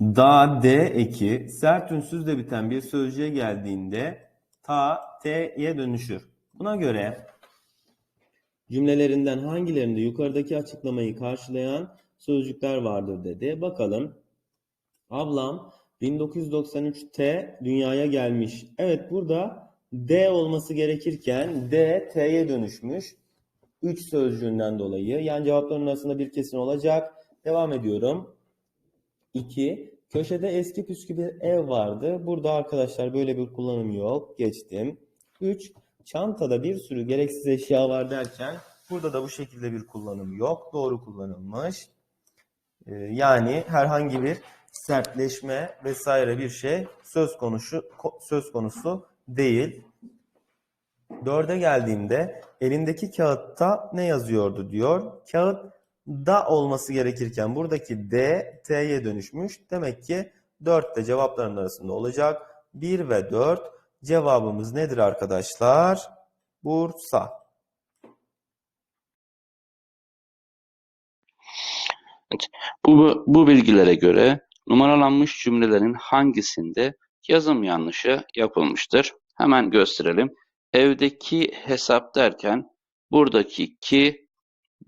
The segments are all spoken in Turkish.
Da, D eki sert ünsüzle biten bir sözcüğe geldiğinde ta, t'ye dönüşür. Buna göre cümlelerinden hangilerinde yukarıdaki açıklamayı karşılayan sözcükler vardır dedi. Bakalım. Ablam 1993'te dünyaya gelmiş. Evet burada D olması gerekirken D T'ye dönüşmüş. 3 sözcüğünden dolayı. Yani cevapların arasında bir kesin olacak. Devam ediyorum. 2. Köşede eski püskü bir ev vardı. Burada arkadaşlar böyle bir kullanım yok. Geçtim. 3. Çantada bir sürü gereksiz eşya var derken burada da bu şekilde bir kullanım yok. Doğru kullanılmış. Ee, yani herhangi bir sertleşme vesaire bir şey söz konusu ko- söz konusu değil. Dörde geldiğimde elindeki kağıtta ne yazıyordu diyor. Kağıt da olması gerekirken buradaki D T'ye dönüşmüş. Demek ki 4 de cevapların arasında olacak. 1 ve 4 cevabımız nedir arkadaşlar? Bursa. Bu, bu bilgilere göre numaralanmış cümlelerin hangisinde yazım yanlışı yapılmıştır? Hemen gösterelim. Evdeki hesap derken buradaki ki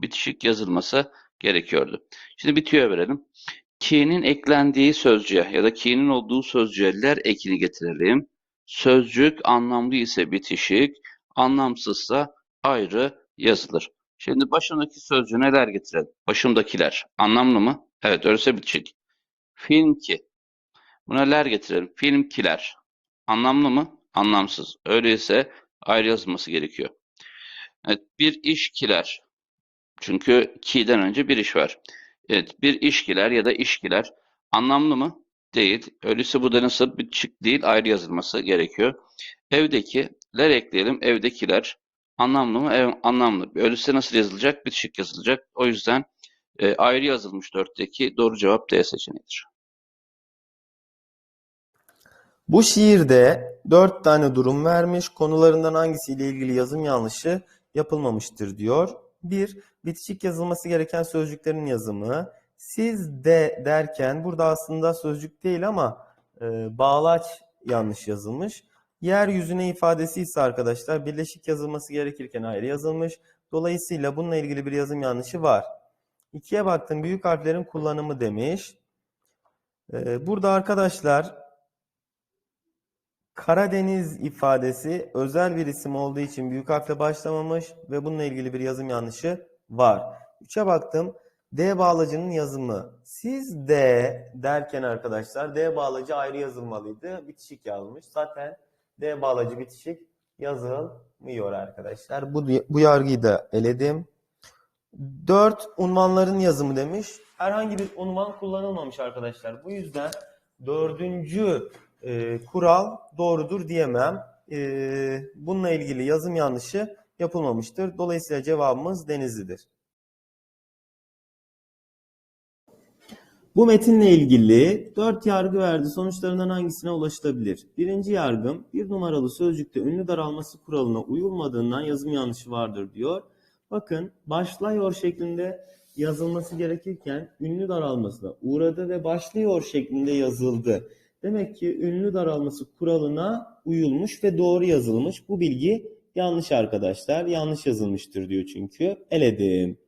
bitişik yazılması gerekiyordu. Şimdi bitiyor verelim. Ki'nin eklendiği sözcüğe ya da ki'nin olduğu sözcüğe ler ekini getirelim. Sözcük anlamlı ise bitişik, anlamsızsa ayrı yazılır. Şimdi başındaki sözcüğe neler getirelim? Başımdakiler. Anlamlı mı? Evet, öyleyse bitişik. Film ki. Buna ler getirelim. Filmkiler. Anlamlı mı? Anlamsız. Öyleyse ayrı yazılması gerekiyor. Evet, bir işkiler. Çünkü ki'den önce bir iş var. Evet, bir işkiler ya da işkiler. Anlamlı mı? Değil. Öyleyse burada nasıl bitişik değil, ayrı yazılması gerekiyor. Evdekiler ekleyelim. Evdekiler. Anlamlı mı? Ev, anlamlı. Öyleyse nasıl yazılacak? Bitişik yazılacak. O yüzden e, ayrı yazılmış dörtteki doğru cevap D seçeneğidir. Bu şiirde dört tane durum vermiş. Konularından hangisiyle ilgili yazım yanlışı yapılmamıştır diyor. 1. Bitişik yazılması gereken sözcüklerin yazımı. Siz de derken burada aslında sözcük değil ama e, bağlaç yanlış yazılmış. Yeryüzüne ifadesi ise arkadaşlar birleşik yazılması gerekirken ayrı yazılmış. Dolayısıyla bununla ilgili bir yazım yanlışı var. İkiye baktım büyük harflerin kullanımı demiş. E, burada arkadaşlar Karadeniz ifadesi özel bir isim olduğu için büyük harfle başlamamış ve bununla ilgili bir yazım yanlışı var. 3'e baktım. D bağlacının yazımı. Siz D derken arkadaşlar D bağlacı ayrı yazılmalıydı. Bitişik yazmış. Zaten D bağlacı bitişik yazılmıyor arkadaşlar. Bu, bu yargıyı da eledim. 4 unvanların yazımı demiş. Herhangi bir unvan kullanılmamış arkadaşlar. Bu yüzden dördüncü e, kural doğrudur diyemem. E, bununla ilgili yazım yanlışı yapılmamıştır. Dolayısıyla cevabımız Denizli'dir. Bu metinle ilgili dört yargı verdi. Sonuçlarından hangisine ulaşılabilir? Birinci yargım bir numaralı sözcükte ünlü daralması kuralına uyulmadığından yazım yanlışı vardır diyor. Bakın başlıyor şeklinde yazılması gerekirken ünlü daralmasına uğradı ve başlıyor şeklinde yazıldı. Demek ki ünlü daralması kuralına uyulmuş ve doğru yazılmış. Bu bilgi yanlış arkadaşlar. Yanlış yazılmıştır diyor çünkü. Eledim.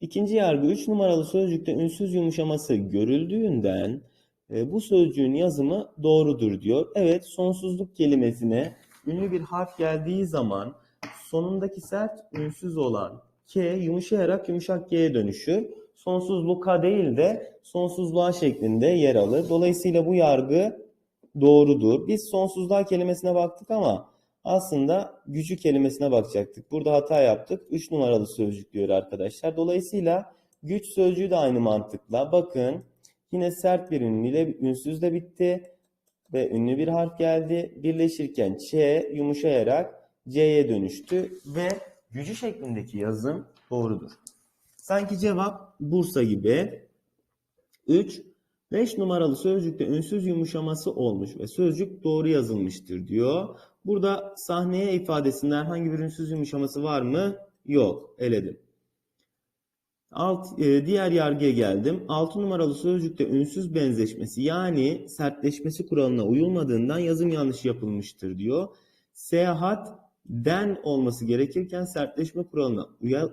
İkinci yargı 3 numaralı sözcükte ünsüz yumuşaması görüldüğünden e, bu sözcüğün yazımı doğrudur diyor. Evet sonsuzluk kelimesine ünlü bir harf geldiği zaman sonundaki sert ünsüz olan K yumuşayarak yumuşak G'ye dönüşür. Sonsuzluğa değil de sonsuzluğa şeklinde yer alır. Dolayısıyla bu yargı doğrudur. Biz sonsuzluğa kelimesine baktık ama aslında gücü kelimesine bakacaktık. Burada hata yaptık. 3 numaralı sözcük diyor arkadaşlar. Dolayısıyla güç sözcüğü de aynı mantıkla. Bakın yine sert bir ünlüyle ünsüz de bitti ve ünlü bir harf geldi. Birleşirken Ç yumuşayarak C'ye dönüştü ve gücü şeklindeki yazım doğrudur. Sanki cevap Bursa gibi. 3. 5 numaralı sözcükte ünsüz yumuşaması olmuş ve sözcük doğru yazılmıştır diyor. Burada sahneye ifadesinde herhangi bir ünsüz yumuşaması var mı? Yok. Eledim. Alt, e, diğer yargıya geldim. 6 numaralı sözcükte ünsüz benzeşmesi yani sertleşmesi kuralına uyulmadığından yazım yanlışı yapılmıştır diyor. Seyahat den olması gerekirken sertleşme kuralına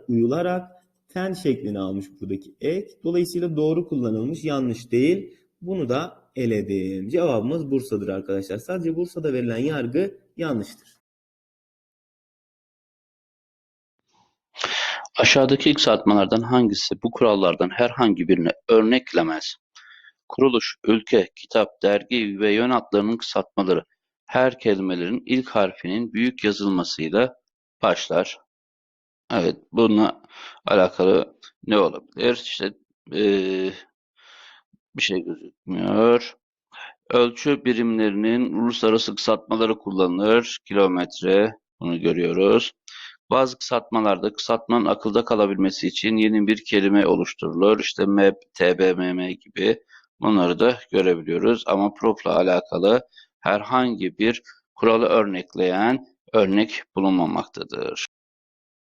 uyularak ten şeklini almış buradaki ek. Dolayısıyla doğru kullanılmış, yanlış değil. Bunu da eledim. Cevabımız Bursa'dır arkadaşlar. Sadece Bursa'da verilen yargı yanlıştır. Aşağıdaki kısaltmalardan hangisi bu kurallardan herhangi birine örneklemez? Kuruluş, ülke, kitap, dergi ve yön adlarının kısaltmaları her kelimelerin ilk harfinin büyük yazılmasıyla başlar. Evet, bununla alakalı ne olabilir? İşte eee, bir şey gözükmüyor. Ölçü birimlerinin uluslararası kısaltmaları kullanılır. Kilometre, bunu görüyoruz. Bazı kısaltmalarda kısaltmanın akılda kalabilmesi için yeni bir kelime oluşturulur. İşte MEP, TBMM gibi bunları da görebiliyoruz. Ama profla alakalı herhangi bir kuralı örnekleyen örnek bulunmamaktadır.